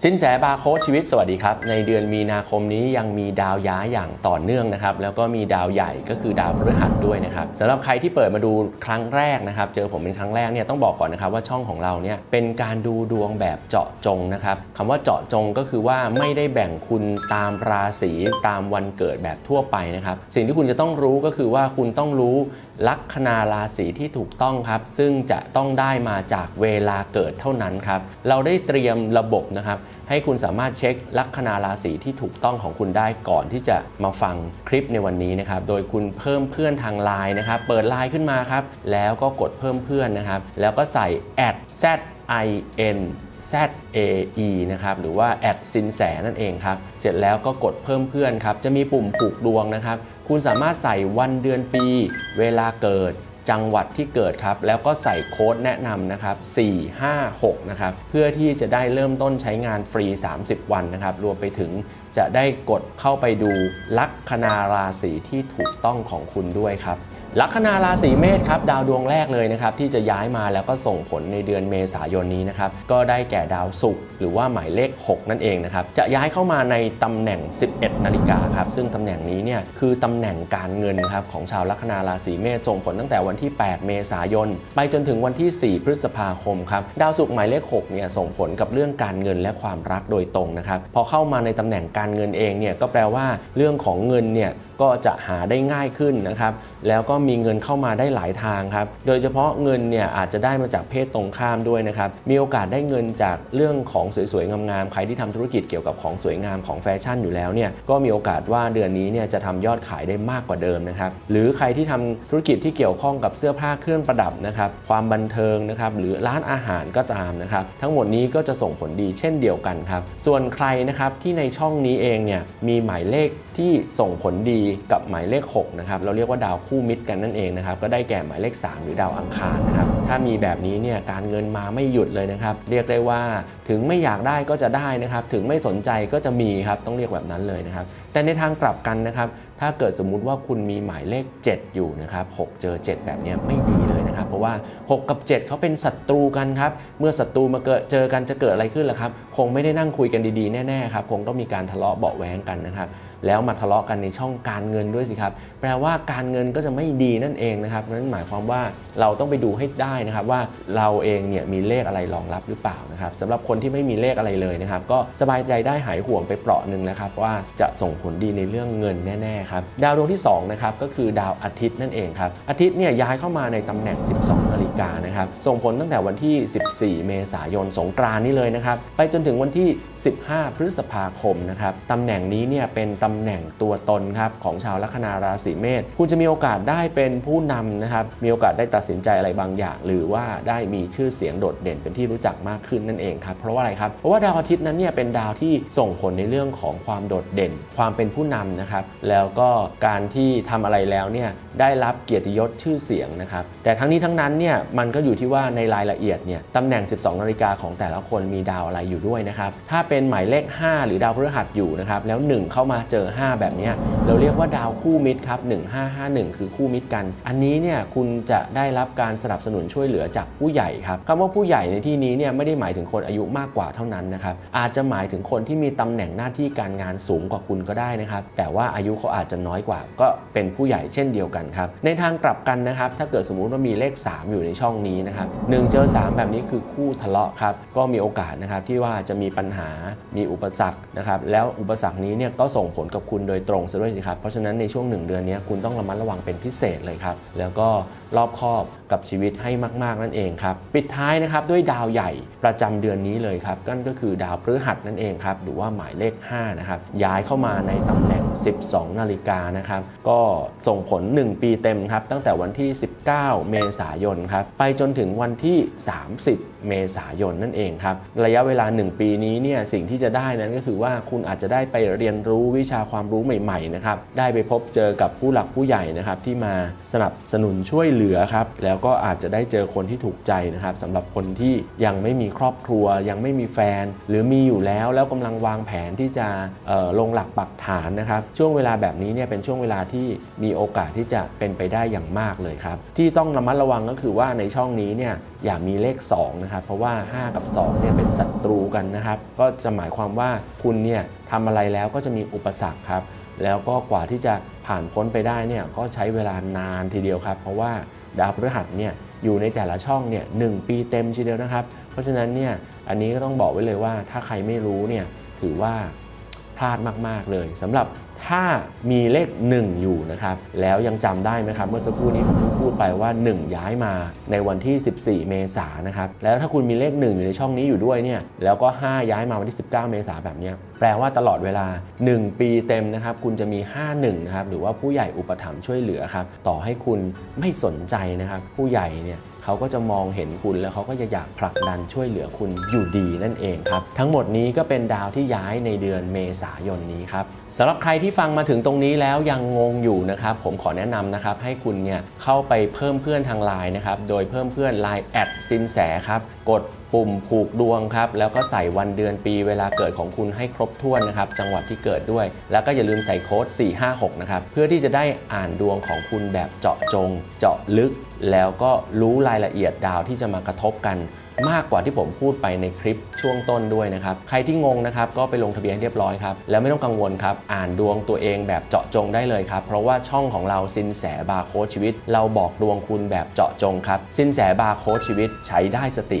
สินแสบาโค้ดชีวิตสวัสดีครับ ในเดือนมีนาคมนี้ยังมีดาวย้ายอย่างต่อเนื่องนะครับ แล้วก็มีดาวใหญ่ก็คือดาวพฤหัสด้วยนะครับสำหรับใครที่เปิดมาดูครั้งแรกนะครับ เจอผมเป็นครั้งแรกเนี่ยต้องบอกก่อนนะครับว่าช่องของเราเนี่ยเป็นการดูดวงแบบเจาะจงนะครับคำว่าเจาะจงก็คือว่าไม่ได้แบ่งคุณตามราศีตามวันเกิดแบบทั่วไปนะครับ สิ่งที่คุณจะต้องรู้ก็คือว่าคุณต้องรู้ ลัคนาราศีที่ถูกต้องครับ ซึ่งจะต้องได้มาจากเวลาเกิดเท่านั้นครับ เราได้เตรียมระบบนะครับ ให้คุณสามารถเช็คลัคนาราศีที่ถูกต้องของคุณได้ก่อนที่จะมาฟังคลิปในวันนี้นะครับ โดยคุณเพิ่มเพื่อนทางไลน์นะครับ เปิดไลน์ขึ้นมาครับ แล้วก็กดเพิ่มเพื่อนนะครับ แล้วก็ใส่ at z i n Z A E นะครับหรือว่าแอดสินแสนั่นเองครับเสร็จแล้วก็กดเพิ่มเพื่อนครับจะมีปุ่มผูกดวงนะครับ คุณสามารถใส่วันเดือนปี เวลาเกิดจังหวัดที่เกิดครับ แล้วก็ใส่โค้ดแนะนำนะครับ 456 นะครับ เพื่อที่จะได้เริ่มต้นใช้งานฟรี 30 วันนะครับ รวมไปถึงจะได้กดเข้าไปดูลัคนาราศีที่ถูกต้องของคุณด้วยครับ ลัคนาราศีเมษครับดาวดวงแรกเลยนะครับที่จะย้ายมาแล้วก็ส่งผลในเดือนเมษายนนี้นะครับก็ได้แก่ดาวศุกร์หรือว่าหมายเลข 6 นั่นเองนะครับจะย้ายเข้ามาในตำแหน่ง 11 นาฬิกาครับซึ่งตำแหน่งนี้เนี่ยคือตำแหน่งการเงินครับของชาวลัคนาราศีเมษส่งผลตั้งแต่วันที่ 8 เมษายน ไปจนถึงวันที่ 4 พฤษภาคมครับดาวศุกร์หมายเลข6เนี่ยส่งผลกับเรื่องการเงินและความรักโดยตรงนะครับพอเข้ามาในตำแหน่งการเงินเองเนี่ยก็แปลว่าเรื่องของเงินเนี่ยก็จะหาได้ง่ายขึ้นนะครับแล้วก็มีเงินเข้ามาได้หลายทางครับ โดยเฉพาะเงินเนี่ยอาจจะได้มาจากเพศตรงข้ามด้วยนะครับ มีโอกาสได้เงินจากเรื่องของสวยๆงามๆ ใครที่ทำธุรกิจเกี่ยวกับของสวยงามของแฟชั่นอยู่แล้วเนี่ย ก็มีโอกาสว่าเดือนนี้เนี่ยจะทำยอดขายได้มากกว่าเดิมนะครับ หรือใครที่ทำธุรกิจที่เกี่ยวข้องกับเสื้อผ้าเครื่องประดับนะครับ ความบันเทิงนะครับ หรือร้านอาหารก็ตามนะครับ ทั้งหมดนี้ก็จะส่งผลดีเช่นเดียวกันครับ ส่วนใครนะครับที่ในช่องนี้เองเนี่ยมีหมายเลขที่ส่งผลดีกับหมายเลข6นะครับ เราเรียกว่าดาวคู่มิตรกันนั่นเองนะครับก็ได้แก่หมายเลข 3 หรือดาวอังคารนะครับถ้ามีแบบนี้เนี่ยการเงินมาไม่หยุดเลยนะครับเรียกได้ว่าถึงไม่อยากได้ก็จะได้นะครับถึงไม่สนใจก็จะมีครับต้องเรียกแบบนั้นเลยนะครับแต่ในทางกลับกันนะครับถ้าเกิดสมมุติว่าคุณมีหมายเลข 7 อยู่นะครับ6เจอ 7 แบบนี้ไม่ดีเลยนะครับ เพราะว่า 6 กับ 7 เขาเป็นศัตรูกันครับเมื่อศัตรูมาเกิดเจอกันจะเกิดอะไรขึ้นล่ะครับ คงไม่ได้นั่งคุยกันดีๆแน่ๆครับคงต้องมีการทะเลาะเบาะแว้งกันนะครับ แล้วมาทะเลาะกันในช่องการเงินด้วยสิครับ แปลว่าการเงินก็จะไม่ดีนั่นเองนะครับนั้นหมายความว่าเราต้องไปดูให้ได้นะครับว่าเราเองเนี่ยมีเลขอะไรรองรับหรือเปล่านะครับสำหรับคนที่ไม่มีเลขอะไรเลยนะครับ ก็สบายใจได้หายห่วงไปเปราะหนึ่งนะครับว่าจะส่งผลดีในเรื่องเงินแน่ๆครับดาวดวงที่2นะครับก็คือดาวอาทิตย์นั่นเองครับอาทิตย์เนี่ยย้ายเข้ามาในตำแหน่ง 12นาฬิกานะครับส่งผลตั้งแต่วันที่ 14 เมษายนสงกรานต์นี่เลยนะครับไปจนถึงวันที่ 15 พฤษภาคมนะครับตำแหน่งนี้เนี่ยเป็นตำำแหน่งตัวตนครับของชาวลัคนาราศีเมษคุณจะมีโอกาสได้เป็นผู้นำนะครับมีโอกาสได้ตัดสินใจอะไรบางอย่าง หรือว่าได้มีชื่อเสียงโดดเด่นเป็นที่รู้จักมากขึ้นนั่นเองครับเพราะว่าอะไรครับเพราะว่าดาวอาทิตย์นั้นเนี่ยเป็นดาวที่ส่งผลในเรื่องของความโดดเด่น ความเป็นผู้นำนะครับแล้วก็การที่ทำอะไรแล้วเนี่ยได้รับเกียรติยศชื่อเสียงนะครับแต่ทั้งนี้ทั้งนั้นเนี่ยมันก็อยู่ที่ว่าในรายละเอียดเนี่ยตำแหน่ง 12 นาฬิกาของแต่ละคนมีดาวอะไรอยู่ด้วยนะครับถ้าเป็นหมายเลข 5 หรือดาวพฤหัสอยู่นะครับแล้ว 1 เข้ามาเจอ5 แบบนี้เราเรียกว่าดาวคู่มิตรครับ 1551 คือคู่มิตรกัน อันนี้เนี่ยคุณจะได้รับการสนับสนุนช่วยเหลือจากผู้ใหญ่ครับคำว่าผู้ใหญ่ในที่นี้เนี่ยไม่ได้หมายถึงคนอายุมากกว่าเท่านั้นนะครับอาจจะหมายถึงคนที่มีตำแหน่งหน้าที่การงานสูงกว่าคุณก็ได้นะครับแต่ว่าอายุเขาอาจจะน้อยกว่า ก็เป็นผู้ใหญ่เช่นเดียวกันครับในทางกลับกันนะครับถ้าเกิดสมมุติว่ามีเลข 3 อยู่ในช่องนี้นะครับหนึ่งเจอ 3 แบบนี้คือคู่ทะเลาะครับก็มีโอกาสนะครับที่ว่าจะมีปัญหามีอุปสรรคนะครับแล้วอุปสรรคนี้เนี่ยก็ส่งผลกับคุณโดยตรงซะด้วยสิครับ เพราะฉะนั้นในช่วง 1 เดือนนี้คุณต้องระมัดระวังเป็นพิเศษเลยครับ แล้วก็รอบคอบกับชีวิตให้มาก ๆ นั่นเองครับ ปิดท้ายนะครับด้วยดาวใหญ่ประจำเดือนนี้เลยครับนั่นก็คือดาวพฤหัสนั่นเองครับ หรือว่าหมายเลข5นะครับย้ายเข้ามาในตำแหน่ง 12 นาฬิกานะครับก็ส่งผล 1 ปีเต็มครับตั้งแต่วันที่ 19 เมษายนครับไปจนถึงวันที่ 30 เมษายนนั่นเองครับ ระยะเวลา 1 ปีนี้เนี่ยสิ่งที่จะได้นั้นก็คือว่าคุณอาจจะได้ไปเรียนรู้วิชาความรู้ใหม่ๆนะครับได้ไปพบเจอกับผู้หลักผู้ใหญ่นะครับที่มาสนับสนุนช่วยเหลือครับแล้วก็อาจจะได้เจอคนที่ถูกใจนะครับสำหรับคนที่ยังไม่มีครอบครัว ยังไม่มีแฟน หรือมีอยู่แล้วแล้วกำลังวางแผนที่จะลงหลักปักฐานนะครับช่วงเวลาแบบนี้เนี่ยเป็นช่วงเวลาที่มีโอกาสที่จะเป็นไปได้อย่างมากเลยครับที่ต้องระมัดระวังก็คือว่าในช่องนี้เนี่ย อย่ามีเลข2นะครับเพราะว่า 5 กับ2เนี่ยเป็นศัตรูกันนะครับ ก็จะหมายความว่าคุณเนี่ยทำอะไรแล้วก็จะมีอุปสรรคครับ แล้วก็กว่าที่จะผ่านพ้นไปได้เนี่ยก็ใช้เวลานานทีเดียวครับ เพราะว่าดาวพฤหัสเนี่ยอยู่ในแต่ละช่องเนี่ยหปีเต็มทีเดียวนะครับ เพราะฉะนั้นเนี่ยอันนี้ก็ต้องบอกไว้เลยว่าถ้าใครไม่รู้เนี่ยถือว่า ลาดมาก ๆ เลยสำหรับถ้ามีเลข 1 อยู่นะครับ แล้วยังจำได้ไหมครับ เมื่อสักครู่นี้ผมพูดไปว่า 1 ย้ายมาในวันที่ 14 เมษายนนะครับ แล้วถ้าคุณมีเลข 1 อยู่ในช่องนี้อยู่ด้วยเนี่ย แล้วก็ 5 ย้ายมาวันที่ 19 เมษายนแบบนี้แปลว่าตลอดเวลา 1 ปีเต็มนะครับ คุณจะมี 51 นะครับ หรือว่าผู้ใหญ่อุปถัมภ์ช่วยเหลือครับ ต่อให้คุณไม่สนใจนะครับ ผู้ใหญ่เนี่ย เขาก็จะมองเห็นคุณแล้วเขาก็จะอยากผลักดันช่วยเหลือคุณอยู่ดีนั่นเองครับทั้งหมดนี้ก็เป็นดาวที่ย้ายในเดือนเมษายนนี้ครับสำหรับใครที่ฟังมาถึงตรงนี้แล้วยังงงอยู่นะครับผมขอแนะนำนะครับให้คุณเนี่ยเข้าไปเพิ่มเพื่อนทางไลน์นะครับโดยเพิ่มเพื่อน Line แอดสินแสครับกด ปุ่มผูกดวงครับ แล้วก็ใส่วันเดือนปีเวลาเกิดของคุณให้ครบถ้วนนะครับ จังหวัดที่เกิดด้วย แล้วก็อย่าลืมใส่โค้ด 456 นะครับ เพื่อที่จะได้อ่านดวงของคุณแบบเจาะจง เจาะลึก แล้วก็รู้รายละเอียดดาวที่จะมากระทบกันมากกว่าที่ผมพูดไปในคลิปช่วงต้นด้วยนะครับ ใครที่งงนะครับก็ไปลงทะเบียนเรียบร้อยครับ แล้วไม่ต้องกังวลครับ อ่านดวงตัวเองแบบเจาะจงได้เลยครับ เพราะว่าช่องของเราสินแสบาร์โค้ดชีวิต เราบอกดวงคุณแบบเจาะจงครับ สินแสบาร์โค้ดชีวิตใช้ได้สติ